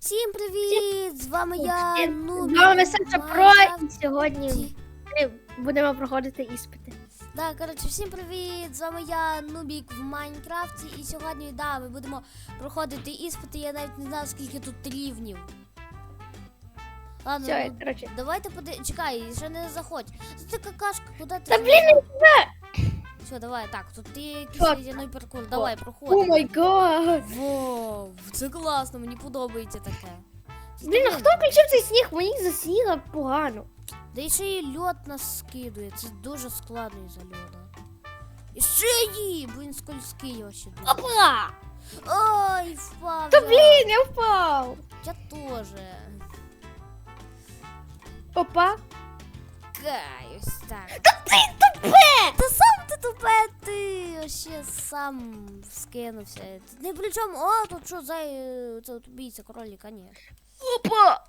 Всім привіт! З вами я, Нубі. З вами Саша Про, і сьогодні ми будемо проходити іспити. Да, коротше, всім привіт! З вами я, Нубік в Майнкрафті. І сьогодні, да, ми будемо проходити іспити. Я навіть не знаю, скільки тут рівнів. Ладно, Все, ну, давайте поди... Чекай, ще не заходь. Це ти какашка, куди ти? Та блін, не Все, давай, так, тут ти якийсь Що? ледяний паркур. Давай, О проходь. май гад. Вау, це класно, мені подобається таке. Блін, а хто включив цей сніг? Мені за сніга погано. Да і ще і льот нас скидує. Це дуже складно із-за льода. І ще її, бо він скользкий вообще. дуже. Опа! Ой, впав. Та я. блін, я впав. Я тоже. Опа. Каюсь так. Та ти тупе! Та сам ти тупе, ти вообще сам скинувся. Ти Не при чому, о, тут що за це от убійця кролика, ні. Опа!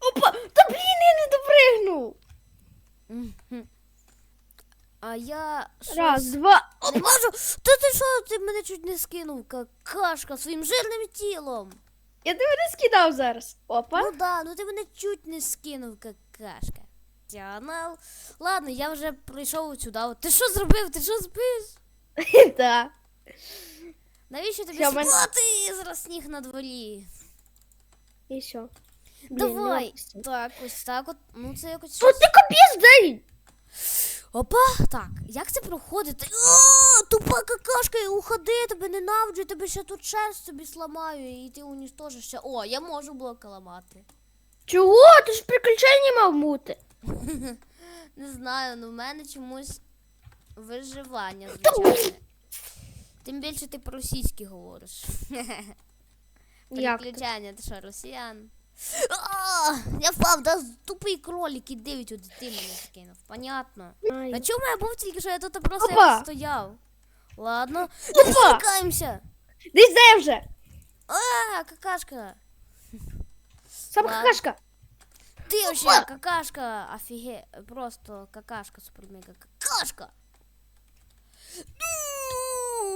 Опа! Та блін, я не допригнув. А я щось Раз, два. не можу. Та ти що, ти мене чуть не скинув, какашка, своїм жирним тілом. Я тебе не скидав зараз. Опа. Ну да, ну ти мене чуть не скинув, какашка. Тянал. Ладно, я вже прийшов сюди. Ти що зробив? Ти що спиш? Так. Навіщо тобі мене- спати зараз сніг на дворі? І що? Давай. Так, ось так от. Ну це якось. Що ти капець день? Опа, так, як це проходити? О, тупа какашка, і уходи, я тебе ненавиджу, я тебе ще тут шерсть собі сламаю, і ти уніштожиш ще. О, я можу блоки ламати. Чого? Ти ж приключення мав бути. Не знаю, ну в мене чомусь виживання, Та звичайно. Тим більше ти по-російськи говориш. Як? ти? Переключання, ти що, росіян? А, Я впав, да тупий кролик і дев'ять у дитини мене скинув. Понятно. Ай. А чому я був тільки що я тут просто Опа! як стояв? Ладно. Опа! Чекаємося. Десь де вже? А, какашка. Сам Ладно. какашка. Ти вообще какашка. Офіге. Просто какашка, супермега какашка.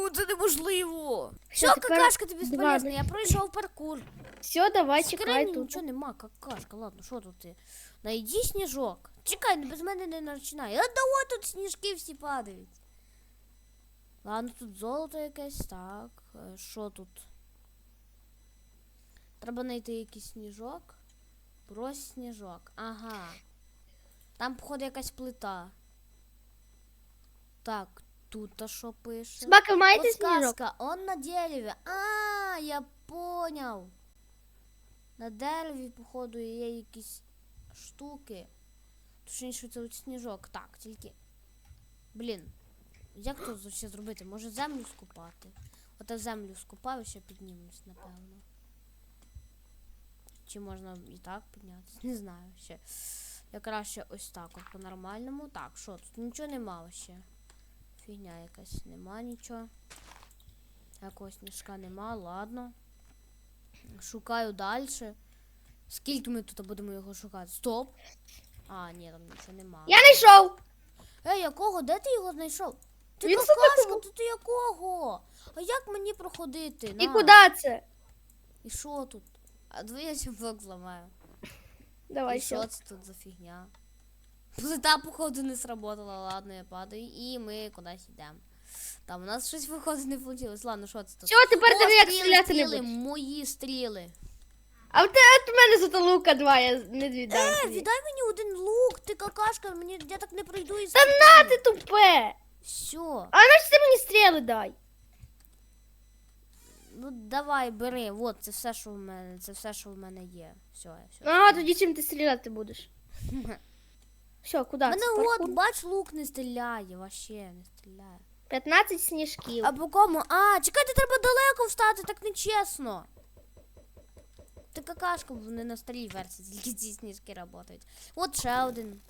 Ну, Це неможливо. Все, тепер какашка, тобі два. Я пройшов паркур. Все, давай, чекай тут. нічого нема, какашка. Ладно, що тут ти? Найди сніжок. Чекай, ну, без мене не починай. А давай тут сніжки всі падають. Ладно, тут золото якесь. Так. е, Що тут? Треба знайти якийсь сніжок. Брось сніжок. Ага. Там, походу, якась плита. Так, тут а що пише? Собака, ви маєте сніжок? Подсказка, он на дереве. А, я понял. На дереві, походу, є якісь штуки. Точніше, це от сніжок. Так, тільки. Блін. Як тут ще зробити? Може землю скупати? От я землю скупаю, ще піднімусь, напевно. Чи можна і так піднятися? Не знаю ще. Я краще ось так, от по-нормальному. Так, що тут? Нічого нема ще. Фігня якась, нема нічого. Якогось сніжка нема, ладно. Шукаю далі. Скільки ми тут будемо його шукати? Стоп! А, ні, там нічого нема. Я знайшов. Ей, якого? Де ти його знайшов? Ти Він какашка, ти, ти якого? А як мені проходити? І куди це? І що тут? А двоє я блок зламаю. Давай, і що це тут за фігня? Плита, походу, не сработала, ладно, я падаю, і ми кудись йдемо. Там у нас щось виходить не вийшло. Ладно, що це тут? Все, тепер ти як стріляти не стріли, будеш. мої стріли. А тебе от мене зато лука два, я не віддам. Е, тобі. віддай мені один лук, ти какашка, мені я так не пройду із. Та на ти тупе! Все. А значить ти мені стріли дай. Ну давай, бери. От, це все, що в мене. Це все, що в мене є. Все, все. Ага, тоді чим ти стріляти будеш? Все, куди? Мене от, бач, лук не стріляє, вообще не стріляє. 15 сніжків. А по кому? А, чекайте, треба далеко встати, так нечесно. Ти какашка, вони на старій версії, тільки ці сніжки працюють. От ще один.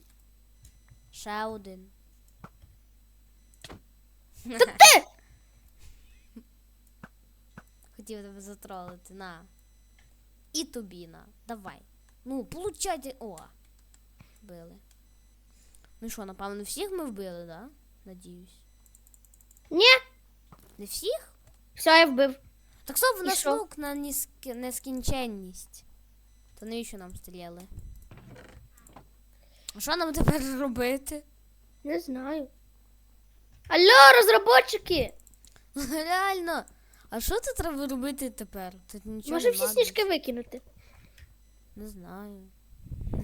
Ще один. Та ти! Хотів тебе затролити, на. І тобі на. Давай. Ну, получайте. О. Вбили. Ну що, напевно, всіх ми вбили, да? Надіюсь. Ні, Не всіх? Все, я вбив. Так стоп, в нас що? лук на неск- нескінченність. То навіщо нам стріли? А що нам тепер робити? Не знаю. Алло, розробники! Реально. А що тут треба робити тепер? Тут нічого Може всі сніжки викинути. Не знаю.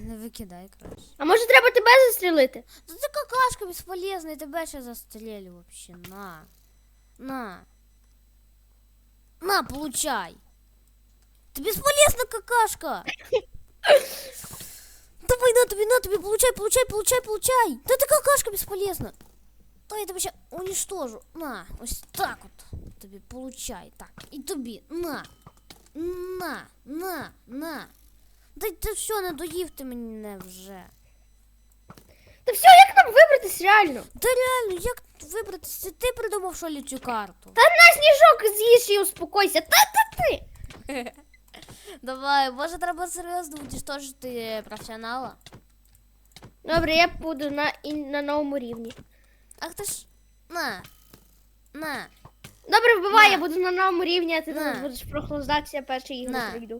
Не викидай краще. А може треба тебе застрілити? Та ти какашка безполезна, я тебе ще застрелю вообще. На. На. На, получай. Ты бесполезна какашка. Давай, на тобі, на тобі, получай, получай, получай, получай. Да ти какашка безполезна. Та я тебе ще уничтожу. На, ось так от. Тобі получай. Так, і тобі. На. На, на, на. Да ти все, надоїв ти мене вже. Та все, як нам вибратись реально? Та реально, як вибратися? Це ти придумав що цю карту? Та на сніжок з'їж і успокойся. Та та ти. Давай, може треба серйозно уничтожити професіонала? Добре, я буду на, на новому рівні. Ах ти ж. На. На. Добре, вбивай, На. я буду на новому рівні, а ти На. будеш прохлаждатися, я перший ігри На.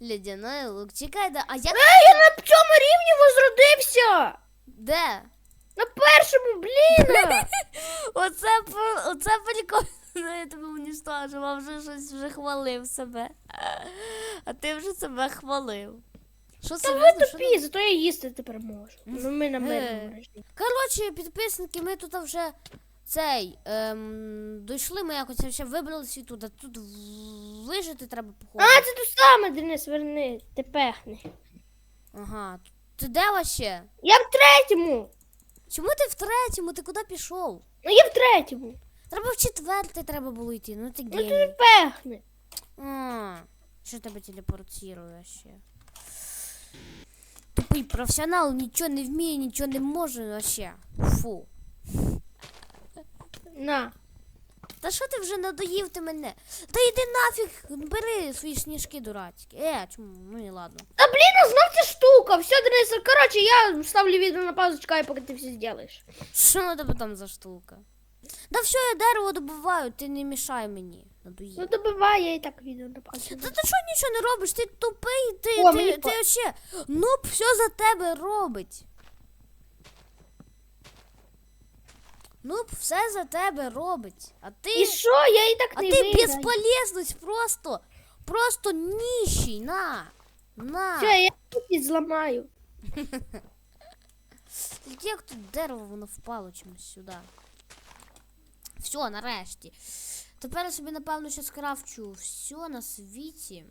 Ледяной лук. Чекай, да. А як. Ей, я на цьому рівні возродився! Де? На першому, блін! Оце, оце прикольно. Я тебе уничтожив, а вже щось вже хвалив себе. А ти вже себе хвалив. Що Та ви тупі, зато я їсти тепер можу. Ну ми на мирному Е. режимі. Коротше, підписники, ми тут вже цей ем, дійшли, ми якось ще вибралися туди. Тут вижити треба походу. А, це тут саме, Денис, верни, ти пехни. Ага. Ти де вообще? Я в третьому! Чому ти в третьому? Ти куди пішов? Ну я в третьому. Треба в четвертий треба було йти. Ну ти Ну ти пехни. А, що тебе телепортує ще? Тупий професіонал нічого не вміє, нічого не може вообще. Фу. На. Та що ти вже надоїв ти мене? Та йди нафіг, бери свої сніжки дурацькі. Е, чому? Ну і ладно. Та блін, а знов ця штука. Все, Денис, коротше, я ставлю відео на паузу, чекаю, поки ти все зробиш. Що на тебе там за штука? Да все, я дерево добуваю, ти не мішай мені. Надоїв. Ну добивай, я і так відео на паузу. Та ти що нічого не робиш? Ти тупий, ти, О, ти, мені ти, па- ще. Ну, все за тебе робить. Ну, все за тебе робить. А ти. І що? Я і так а не ти виграю. безполезність просто. Просто ніщий. На. На. Все, я тут зламаю. Як тут дерево воно впало чомусь сюди. Все, нарешті. Тепер я собі, напевно, ще скрафчу все на світі.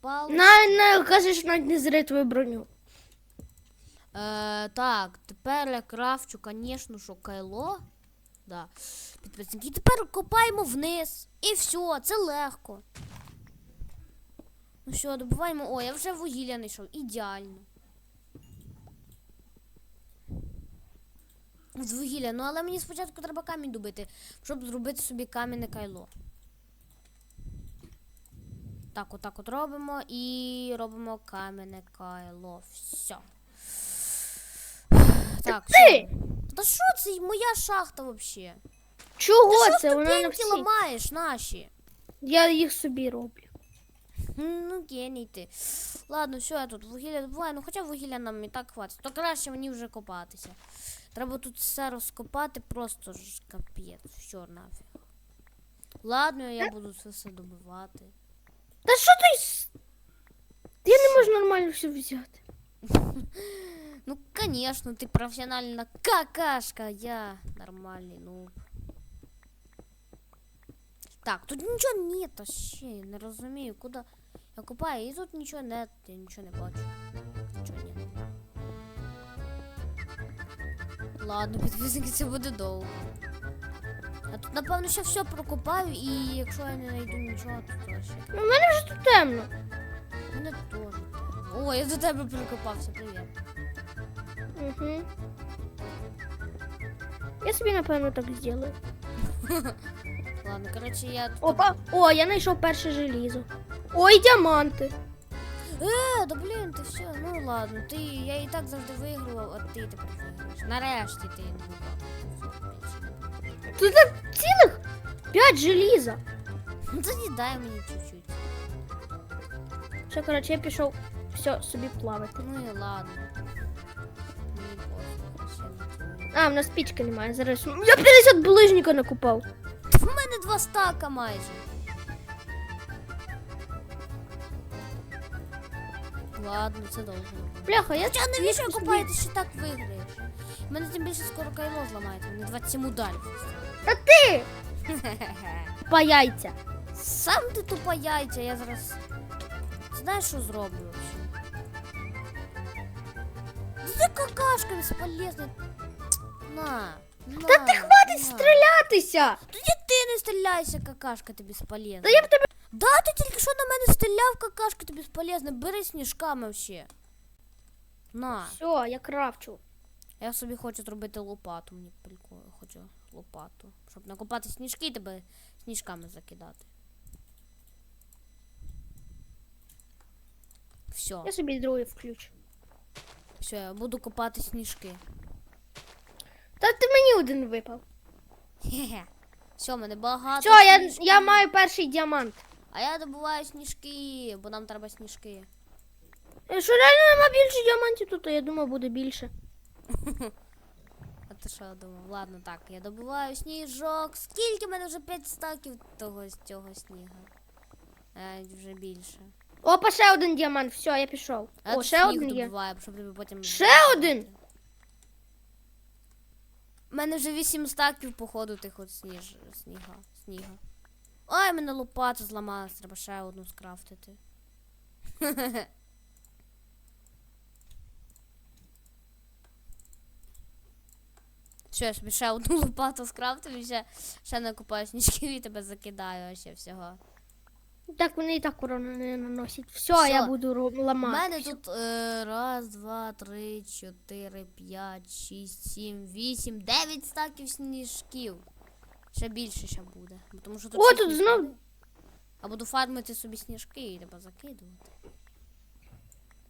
Пал... На, на, кажеш, навіть не зри твою броню. Е, так, тепер я крафчу, звісно, що кайло. Да. Підписники. Тепер копаємо вниз. І все, це легко. Ну що, добуваємо. О, я вже вугілля знайшов. Ідеально. З вугілля. Ну, але мені спочатку треба камінь добити, щоб зробити собі кам'яне кайло. Так, отак от робимо і робимо кам'яне кайло. Все. Так, ти! все. Та що це моя шахта взагалі? Чого Ти це? що Вона не ступеньки всі. ламаєш наші? Я їх собі роблю. Ну, геній ти. Ладно, все, я тут вугілля добуваю, ну хоча вугілля нам і так хватить. То краще мені вже копатися. Треба тут все розкопати, просто ж капець, все нафіг. Ладно, я буду це все добивати. Та що ти? с- Я не можу нормально все взяти. Ну, конечно, ты профессиональная какашка, я нормальный нуб. Так, тут нічого нет вообще, я не розумію, куди я купаю, і тут нічого нет, я нічого не бачу. Нічого нет. Ладно, підписники, це буде довго. А тут, напевно, ще все прокопаю, і якщо я не знайду нічого, то ще. Ну, в мене вже тут темно. Мене теж. темно. О, я до тебе прикопався, привіт. Угу. Я собі, напевно, так зроблю. Ладно, коротше, я тут. Опа! О, я знайшов перше желізо. Ой, діаманти. Е, да блін, ти все, ну ладно, ти, я і так завжди вигрував, а ти тепер виграєш. Нарешті ти не виграв. Тут так цілих п'ять желіза. Ну тоді дай мені чуть-чуть. Все, коротше, я пішов все собі плавати. Ну і ладно. А, в нас пічки немає. Зараз. Я 50 булижника накупав. В мене два стака майже. Ладно, це довго. Бляха, я Хоча навіщо купаєте, що так виграєш? У мене тим більше скоро кайло зламається, мені 27 ударів. Та ти! По яйця. Сам ти тупа яйця, я зараз. Знаєш, що зроблю? Це какашка безполезна. На. на Та ти хватить на. стрілятися! Тоді ти не стріляйся, какашка, ти безполезна. Та я б тебе. Да, ти тільки що на мене стріляв, какашка, ти безполезна. Бери сніжками вообще. На. Все, я крафчу. Я собі хочу зробити лопату. Мені прикольно, хочу лопату. Щоб накопати сніжки і тебе сніжками закидати. Все, Я собі другий включу. все, я буду копати сніжки. Та ти мені один випав. Хе-хе. Все, мене багато. Все, я, сніжків. я маю перший діамант. А я добуваю сніжки, бо нам треба сніжки. Е, Що реально нема більше діамантів тут, а я думав, буде більше. А ти що думав? Ладно, так, я добуваю сніжок. Скільки в мене вже 5 стаків того з цього сніга? Е, вже більше. Опа, ще один діамант. Все, я пішов. А О, ще один є. добуваю, щоб потім. Ще один? У мене вже 8 стаків, походу, тих от сніж... сніга. сніга. Ой, мене лопата зламалась, треба ще одну скрафтити. Що, я собі ще одну лопату скрафтив і ще, ще накупаю сніжків і тебе закидаю, ще всього. Так вони і так урону не наносять. Все, Всьо. я буду ро- У ламати. мене тут е, раз, два, три, чотири, п'ять, шість, сім, вісім, дев'ять стаків сніжків. Ще більше ще буде. бо Тому що тут О, тут сніжки знов-. А буду фармити собі сніжки і треба закидувати.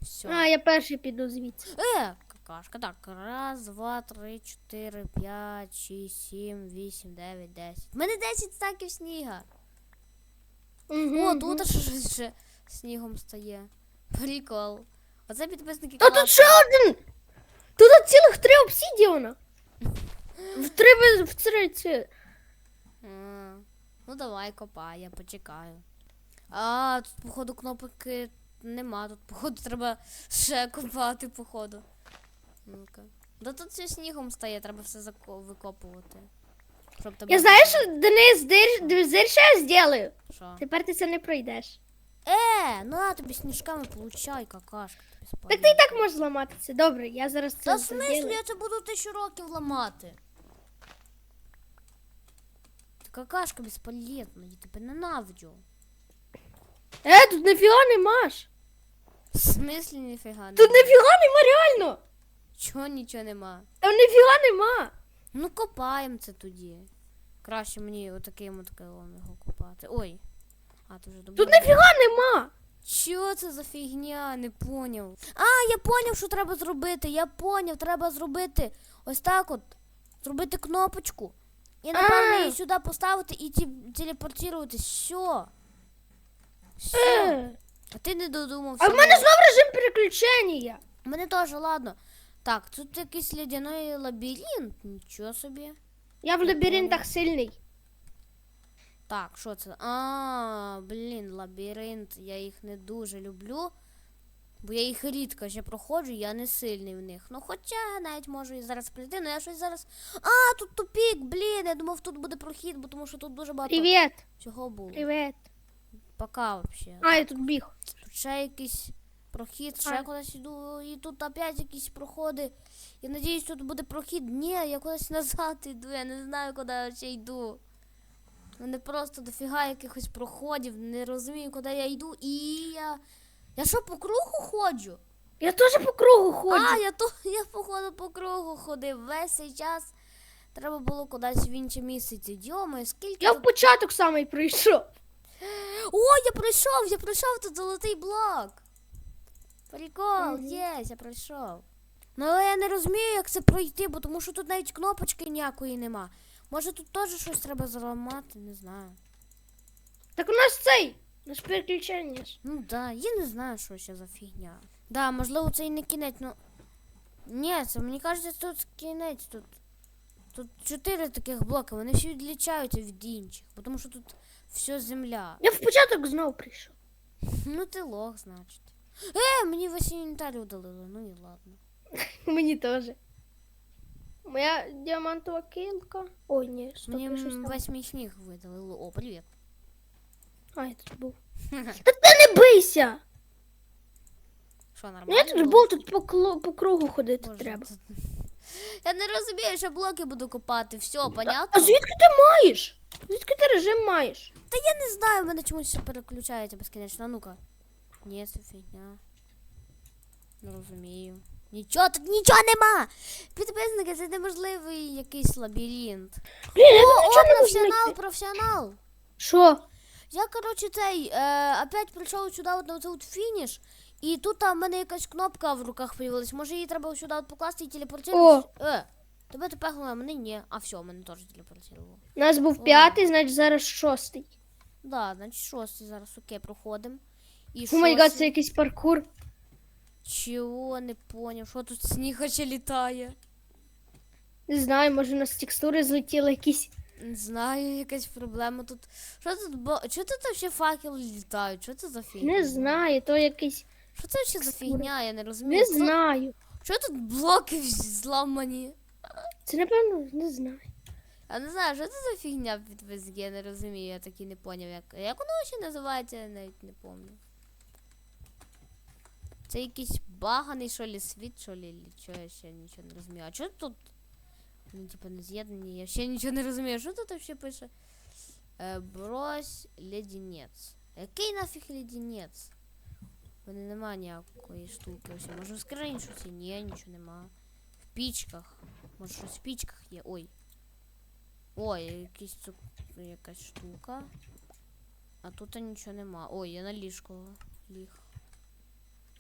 Все. А, я перший піду звідси. Е, какашка. Так, раз, два, три, чотири, п'ять, шість, сім, вісім, дев'ять, десять. У мене десять стаків сніга. О, тут аж ще снігом стає. Прикол. Оце підписники Та тут ще один! Тут цілих три обсідіона. В три без- в три ці. А, Ну давай копай, я почекаю. А, тут, походу, кнопки нема. Тут, походу, треба ще копати, походу. Ну-ка. Да тут все снігом стає, треба все зако- викопувати. Щоб тебе Я знаю, що Денис дир, ще я зроблю. Що? Тепер ти це не пройдеш. Е, на тобі сніжками получай, какашка. Так ти і так можеш зламати це. Добре, я зараз це Та в смислі я це буду тисячу років ламати. Ти какашка безполезна, я тебе ненавиджу. Е, тут ніфіга нема ж. В смислі ніфіга Тут нема. ніфіга нема реально. Чого нічого нема? Там ніфіга нема. Ну копаємо це тоді. Краще мені отаким от кайлом його копати. Ой. А, ти вже Тут добула. ніфіга нема. Що це за фігня? Не поняв. А, я поняв, що треба зробити. Я поняв, треба зробити ось так от. Зробити кнопочку. І напевно її сюди поставити і ті, телепортуватись. Все. Все. А ти не додумався. А в мене знов режим переключення. У мене теж, ладно. Так, тут якийсь лядяний лабіринт. Нічого собі. Я в лабіринтах сильний. Так, що це? А, блін, лабіринт. Я їх не дуже люблю. Бо я їх рідко ще проходжу, я не сильний в них. Ну, хоча навіть можу і зараз прийти, але я щось зараз. А, тут тупік, блін, я думав, тут буде прохід, бо тому що тут дуже багато Привіт. всього було. Привіт. Пока вообще. А, я тут біг. Тут ще якийсь прохід, ще А. кудись йду, і тут опять якісь проходи. Я надіюсь, тут буде прохід. Ні, я кудись назад йду, я не знаю, куди я ще йду. Мене просто дофіга якихось проходів, не розумію, куди я йду. І я. Я що, по кругу ходжу? Я теж по кругу ходжу. А, я то я походу по кругу ходив. Весь цей час треба було кудись в інше місце йти. Скільки. Я тут- в початок самий прийшов. О, я пройшов, я пройшов тут золотий блок. Прикол, єс, я пройшов. Ну але я не розумію, як це пройти, бо тому що тут навіть кнопочки ніякої нема. Може тут теж щось треба зламати, не знаю. Так у нас цей. Наш переключення. ж. Ну да, я не знаю, що ще за фігня. Да, можливо, це і не кінець, ну. Ні, це мені кажеться, тут кінець тут. Тут чотири таких блоки, вони всі відлічаються від інших, тому що тут все земля. Я в початок знову прийшов. Ну ти лох, значить. Е, мені весь інвентар удалили, ну і ладно. Мені теж. Моя діамантова килка. Ой, ні, стоп, Мені я щось там. весь мій сніг видалили. О, привіт. А, я тут був. Та ти не бийся! Що, Ну нормально? я тут було? був, тут по, кло- по кругу ходити Боже, треба. Я не розумію, що блоки буду копати. Все, А понятно? звідки ти маєш? Звідки ти режим маєш? Та я не знаю, в мене чомусь все переключається безкінечно. А Ну-ка. Ні, це фігня. Не розумію. Нічого тут нічого нема! Підписники, це неможливий якийсь лабіринт. Блін, О, о, професіонал, професіонал! Що? Я, коротше, цей, е, опять прийшов сюди от на оцей от фініш, і тут там в мене якась кнопка в руках появилась. Може її треба сюди от покласти і телепортувати? Е, тебе тепер а мене ні. А все, мене теж телепортувало. У нас був п'ятий, значить зараз шостий. Да, значить шостий зараз окей, проходимо. І О май гад, це якийсь паркур. Чого не поняв, що тут сніг ще літає? Не знаю, може у нас текстури злетіли якісь. Не знаю, якась проблема тут. Що тут бо. Чого тут вообще факели літають? Що це за фігня? Не знаю, то якийсь. Що це ще за фігня? Я не розумію. Не Що- знаю. Що тут блоки всі зламані? Це напевно, не знаю. Я не знаю, що це за фігня під ВСГ, я не розумію, я так і не поняв, як. Як воно ще називається, я навіть не пам'ятаю. Це якийсь баганий, що лі світ, що лі- що я ще нічого не розумію. А що тут? Ну, типу, не з'єднані, я ще нічого не розумію. Що тут ще пише? Е, брось леденець. Який нафіг леденець? У мене нема ніякої штуки. Ось, може в скрині щось? Ні, нічого нема. В пічках. Може щось в пічках є. Ой. Ой, якийсь цук... якась штука. А тут нічого нема. Ой, я на ліжко ліг.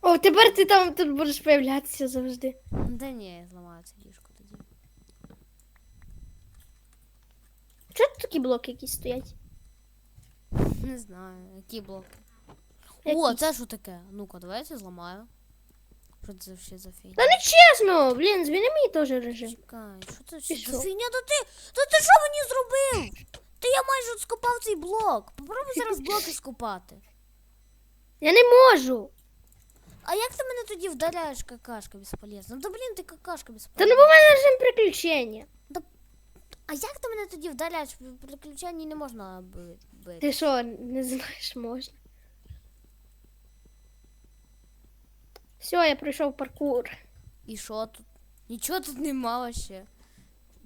О, тепер ти там тут будеш появлятися завжди. Да ні, я зламаю це ліжко тоді. Чого тут такі блоки якісь стоять? Не знаю, які блоки. О, Якісь. це що таке? Ну-ка, давай я це зламаю. Що це ще за фігня? Та не чесно, блін, зміни мені теж режим. Чекай, що це ще що? за фігня? Та ти, та ти що мені зробив? Та я майже от скопав цей блок. Попробуй зараз блоки скопати. Я не можу. А як ти мене тоді вдаряєш, какашка безполезна? Ну, да блін, ти какашка Та безполезна. ну бо в мене режим приключення. А як ти мене тоді вдаряєш? При приключенні не можна би- бити. Ти що, не знаєш, можна. Все, я пройшов паркур. І що тут? Нічого тут нема ще.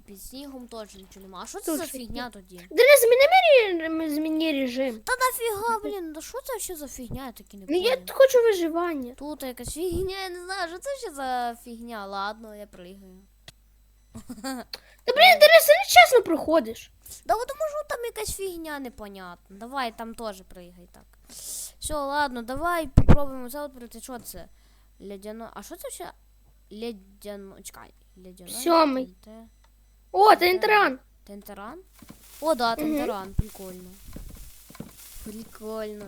Під снігом теж нічого нема. А що це за що фігня тоді? Денис, зміни мені зміни режим. Та нафіга, блін, да що це ще за фігня, я таки не Ну я понял. хочу виживання. Тут якась фігня, я не знаю, що це ще за фігня. Ладно, я пригаю. Та блін, Денис, ти не чесно проходиш. Да от може там якась фігня непонятна. Давай там теж пригай так. Все, ладно, давай попробуємо це пройти. Що це? Лядяно. А що це ще? Лядяно. Чекай. Лядяно. Сьомий. ТНТ. О, це інтеран. Тентеран? О, да, Тентеран, прикольно. Прикольно.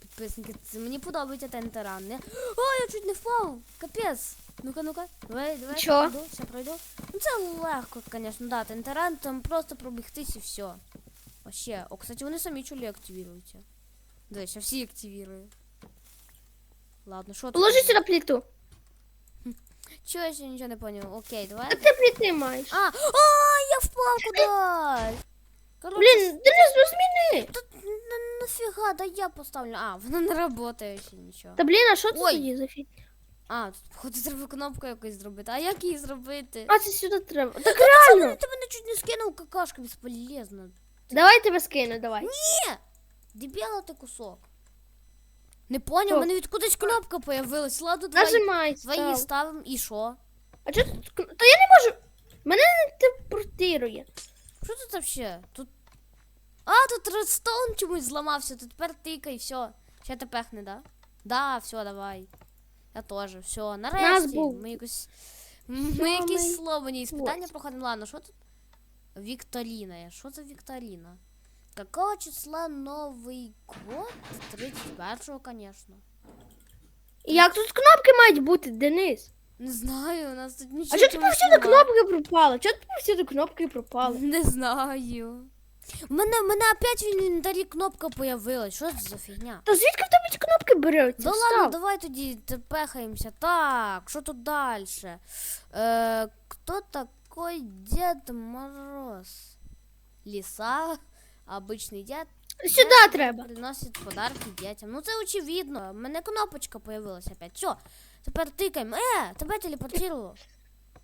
Підписники, це мені подобається Тентеран. Не? О, я чуть не впав. Капець. Ну-ка, ну-ка. Давай, давай. Чо? Пройду, все пройду. Ну це легко, звісно, да, Тентеран, там просто пробігтись і все. Вообще. О, кстати, вони самі чулі активіруються. Да, ще всі активірую. Ладно, що тут? Положи сюди плиту. Чого я ще нічого не поняв? Окей, давай. А ти плити. А, а, я впав кудись. Короче, Блін, Денис, ну зміни. Та на- нафіга, да я поставлю. А, воно не працює ще нічого. Та блін, а що це Ой. тоді за? А, тут походу треба кнопку якось зробити. А як її зробити? А, це сюди треба. Так реально. ти мене чуть не скинув какашка безполезно? Давай тебе скину, давай. Ні! Дебіла ти кусок. Не поняв, у мене відкудись кнопка появилась. Ладно, давай Нажимай. свої став. ставимо і що? А чого тут? кн- Та я не можу. Мене не телепортирує. Що тут вообще? Тут. А, тут редстоун чомусь зламався, тут тепер тикай, все. Ще ти пехне, да? Да, все, давай. Я теж, все, нарешті. був Ми якось. Ми якісь сломані іспитання проходимо. Ладно, що тут? Вікторина. Що це Вікторина? Какого числа Новий год? 31-го, конечно. І Як тут кнопки мають бути, Денис? Не знаю, у нас тут нічого. А чого чомусь повсюди кнопки пропали? Чого тут повсюди кнопки пропали? Не знаю. У мене, мене опять в інвентарі кнопка появилась. Що це за фігня? Та звідки в тебе ці кнопки беруться? Да ладно, давай тоді тепехаємося. Так, що тут далі? Е, хто такой Дед Мороз? Лиса, обичний дед. Сюди треба. Приносить подарки дітям. Ну це очевидно. У мене кнопочка появилася опять. Все, тепер тикаємо. Е, тебе телепортувало.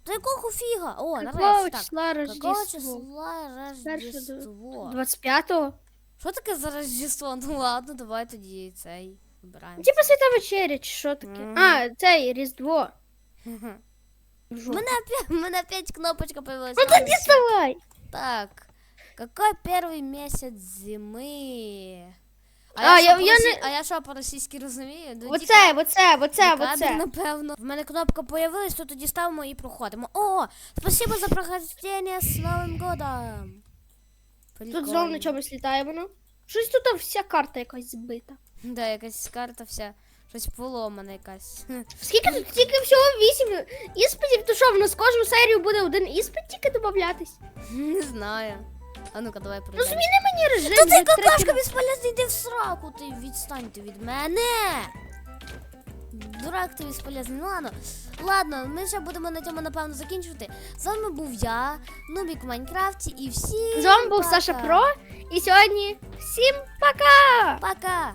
Та якого фіга? О, Какого нарешті так. числа Какого Рождество? числа Рождество? 25-го? Що таке за Рождество? Ну ладно, давай тоді цей вибираємо. Типа свята вечеря, чи що таке? Мгм. А, цей Різдво. Мене опять, мене опять кнопочка появилась. Ну тоді вставай. Так. Какой первый месяц зими? А, що я- по я росі- не- а я що по-російськи розумію? Ну, Оце, оце, оце, оце. напевно. В мене кнопка появилась, то тоді ставимо і проходимо. О, спасибо за прохождение з Новим годом. Тут знову на чомусь літає воно. Щось тут вся карта якась збита. Да, якась карта вся. Щось поломана якась. Скільки тут тільки всього вісім іспитів, то що в нас кожну серію буде один іспит тільки додатись? Не знаю. А ну-ка, давай Ну зміни мені режим. Та ти какашка безполезний, йди в сраку, ти відстаньте від мене. Дурак ти безполезний. Ну ладно. Ладно, ми ще будемо на цьому напевно закінчувати. З вами був я, Нубік в Майнкрафті і всі. З вами був Саша Про. І сьогодні всім пока! Пока!